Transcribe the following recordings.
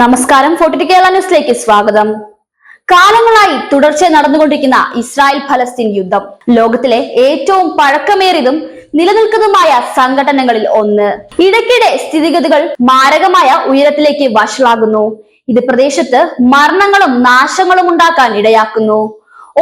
നമസ്കാരം. ഫോർട്ടി കേരള ന്യൂസിലേക്ക് സ്വാഗതം. കാലങ്ങളായി തുടർച്ചയായി നടന്നുകൊണ്ടിരിക്കുന്ന ഇസ്രായേൽ ഫലസ്തീൻ യുദ്ധം. ലോകത്തിലെ ഏറ്റവും പഴക്കമേറിയതും നിലനിൽക്കുന്നതുമായ സംഘടനകളിൽ ഒന്ന്. ഇടയ്ക്കിടെ സ്ഥിതിഗതികൾ മാരകമായ ഉയരത്തിലേക്ക് വഷളാകുന്നു. ഇത് പ്രദേശത്ത് മരണങ്ങളും നാശങ്ങളും ഉണ്ടാക്കാൻ ഇടയാക്കുന്നു.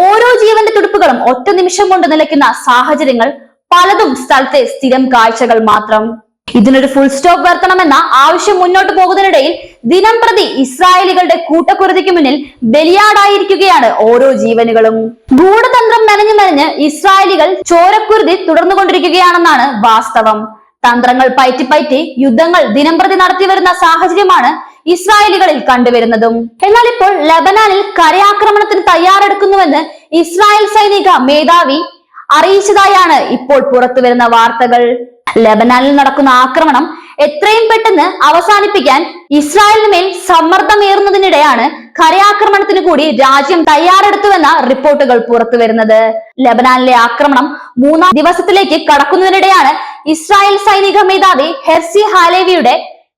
ഓരോ ജീവന്റെ തുടുപ്പുകളും ഒറ്റ നിമിഷം കൊണ്ട് നിലയ്ക്കുന്ന സാഹചര്യങ്ങൾ പലതും സ്ഥലത്തെ സ്ഥിരം കാഴ്ചകൾ മാത്രം. ഇതിനൊരു ഫുൾ സ്റ്റോപ്പ് വരുത്തണമെന്ന ആവശ്യം മുന്നോട്ട് പോകുന്നതിനിടയിൽ ദിനം പ്രതി ഇസ്രായേലികളുടെ കൂട്ടക്കുരുതിക്ക് മുന്നിൽ ബലിയാടായിരിക്കുകയാണ് ഓരോ ജീവനുകളും. ഗൂഢതന്ത്രം മെനഞ്ഞു മെനഞ്ഞ് ഇസ്രായേലികൾ ചോരക്കുരുതി തുടർന്നുകൊണ്ടിരിക്കുകയാണെന്നാണ് വാസ്തവം. തന്ത്രങ്ങൾ പയറ്റി പയറ്റി യുദ്ധങ്ങൾ ദിനം പ്രതി നടത്തി വരുന്ന സാഹചര്യമാണ് ഇസ്രായേലികളിൽ കണ്ടുവരുന്നതും. എന്നാൽ ഇപ്പോൾ ലബനാനിൽ കരയാക്രമണത്തിന് തയ്യാറെടുക്കുന്നുവെന്ന് ഇസ്രായേൽ സൈനിക മേധാവി അറിയിച്ചതായാണ് ഇപ്പോൾ പുറത്തുവരുന്ന വാർത്തകൾ. ലബനാനിൽ നടക്കുന്ന ആക്രമണം എത്രയും പെട്ടെന്ന് അവസാനിപ്പിക്കാൻ ഇസ്രായേലിന് മേൽ സമ്മർദ്ദമേറുന്നതിനിടെയാണ് കരയാക്രമണത്തിന് കൂടി രാജ്യം തയ്യാറെടുത്തുവെന്ന റിപ്പോർട്ടുകൾ പുറത്തു വരുന്നത്. ലബനാനിലെ ആക്രമണം മൂന്നാം ദിവസത്തിലേക്ക് കടക്കുന്നതിനിടെയാണ് ഇസ്രായേൽ സൈനിക മേധാവി ഹെർസി ഹാലേവിയുടെ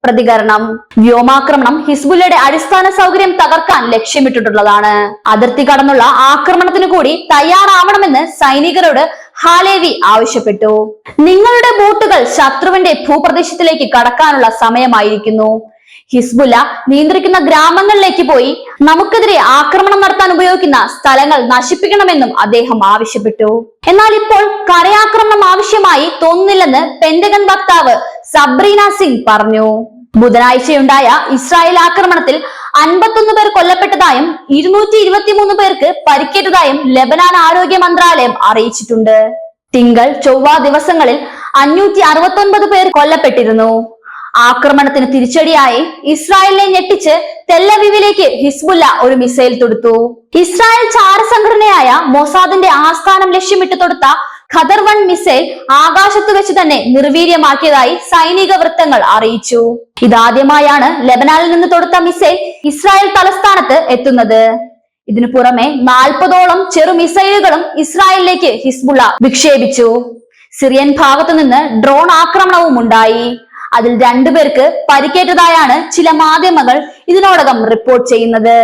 പ്രതികരണം. വ്യോമാക്രമണം ഹിസ്ബുല്ലയുടെ അടിസ്ഥാന സൗകര്യം തകർക്കാൻ ലക്ഷ്യമിട്ടിട്ടുള്ളതാണ്. അതിർത്തി കടന്നുള്ള ആക്രമണത്തിനു കൂടി തയ്യാറാവണമെന്ന് സൈനികരോട് ഹാലേവി ആവശ്യപ്പെട്ടു. നിങ്ങളുടെ ബോട്ടുകൾ ശത്രുവിന്റെ ഭൂപ്രദേശത്തിലേക്ക് കടക്കാനുള്ള സമയമായിരിക്കുന്നു. ഹിസ്ബുല നിയന്ത്രിക്കുന്ന ഗ്രാമങ്ങളിലേക്ക് പോയി നമുക്കെതിരെ ആക്രമണം നടത്താൻ ഉപയോഗിക്കുന്ന സ്ഥലങ്ങൾ നശിപ്പിക്കണമെന്നും അദ്ദേഹം ആവശ്യപ്പെട്ടു. എന്നാൽ ഇപ്പോൾ കരയാക്രമണം ആവശ്യമായി തോന്നുന്നില്ലെന്ന് പെന്തകൻ വക്താവ് സബ്രീന സിംഗ് പറഞ്ഞു. ബുധനാഴ്ചയുണ്ടായ ഇസ്രായേൽ ആക്രമണത്തിൽ അൻപത്തൊന്ന് പേർ കൊല്ലപ്പെട്ടതായും ഇരുന്നൂറ്റി ഇരുപത്തിമൂന്ന് പേർക്ക് പരിക്കേറ്റതായും ലബനാൻ ആരോഗ്യ മന്ത്രാലയം അറിയിച്ചിട്ടുണ്ട്. തിങ്കൾ ചൊവ്വ ദിവസങ്ങളിൽ അഞ്ഞൂറ്റി അറുപത്തൊൻപത് പേർ കൊല്ലപ്പെട്ടിരുന്നു. ആക്രമണത്തിന് തിരിച്ചടിയായി ഇസ്രായേലിനെ ഞെട്ടിച്ച് തെല്ലവിവിലേക്ക് ഹിസ്ബുല്ല ഒരു മിസൈൽ തൊടുത്തു. ഇസ്രായേൽ ചാര സംഘടനയായ മൊസാദിന്റെ ആസ്ഥാനം ലക്ഷ്യമിട്ട് തൊടുത്ത ഖദർ വൺ മിസൈൽ ആകാശത്ത് വെച്ച് തന്നെ നിർവീര്യമാക്കിയതായി സൈനിക വൃത്തങ്ങൾ അറിയിച്ചു. ഇതാദ്യമായാണ് ലബനാനിൽ നിന്ന് തൊടുത്ത മിസൈൽ ഇസ്രായേൽ തലസ്ഥാനത്ത് എത്തുന്നത്. ഇതിനു പുറമെ നാൽപ്പതോളം ചെറു മിസൈലുകളും ഇസ്രായേലിലേക്ക് ഹിസ്ബുള്ള വിക്ഷേപിച്ചു. സിറിയൻ ഭാഗത്തു നിന്ന് ഡ്രോൺ ആക്രമണവും ഉണ്ടായി. അതിൽ രണ്ടുപേർക്ക് പരിക്കേറ്റതായാണ് ചില മാധ്യമങ്ങൾ ഇതിനോടകം റിപ്പോർട്ട് ചെയ്യുന്നത്.